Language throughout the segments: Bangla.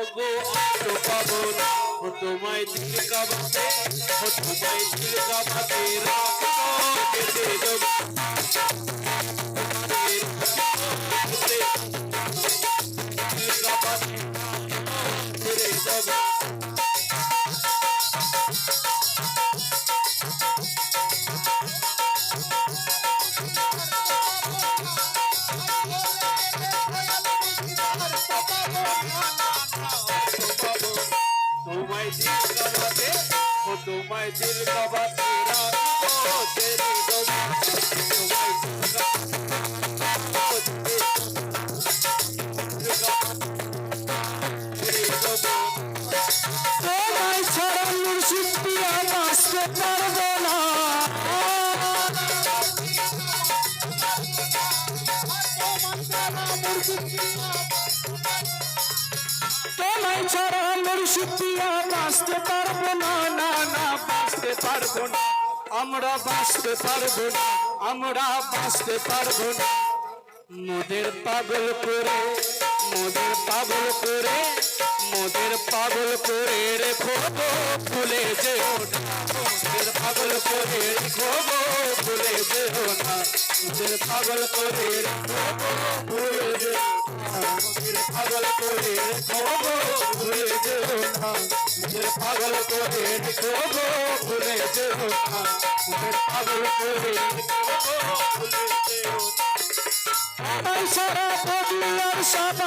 ওগো তো পাবন ও তোমায় দিল কাবাতে ও তোমায় দিল কাবাতে রাখো যেতে দেব দিল কাবাতে ছেড়ে দেব তোমায় দিল কাবাতে ও তোমায় দিল কাবাতে রাখো ছেড়ে দেব তোমায় দিল কাবাতে তোমায় ছাড়া মুর্শিদ পিয়া বাঁচতে পারব না। তোমায় ছাড়া মুর্শিদ পিয়া বাঁচতে পারব না না না, বাঁচতে পারব না। আমরা বাঁচতে পারব না, আমরা বাঁচতে পারব না। মোদের পাগল করে, মোদের পাগল করে, মোদের পাগল করে রেখো ভুলে যেও না। মোদের পাগল করে রেখো ভুলে যেও না। মোদের পাগল করে রেখো ভুলে যেও না মোদের পাগল করে রেখো গো ভুলে যেও না। মোদের পাগল করে রেখো গো ভুলে যেও না। মোদের পাগল করে রেখো গো বদলার সব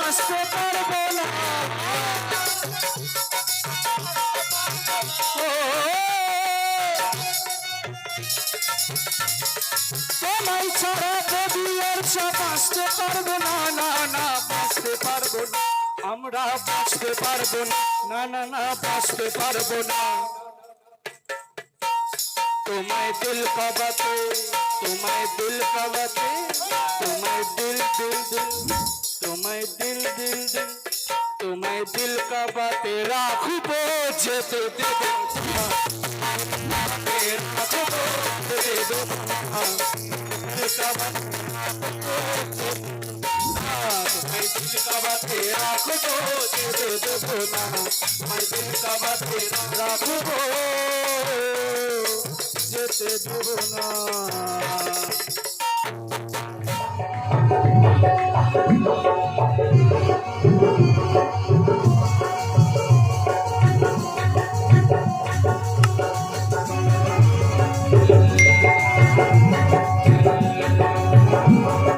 পারব না না। আমরা বাঁচতে পারব না না না না, বাঁচতে পারব না তোমায় দিল কাবাতে তোমায় দিল কাবাতে তোমায় দিল দিল দিল, তোমায় দিল দিল দিল, তোমায় দিল কাবাতে রাখব যেতে দেব। রাখব যেতে দেব दिल कबा तेरा खुदो दे दे दो ना हर दिल कबा तेरा राखो जेते दो ना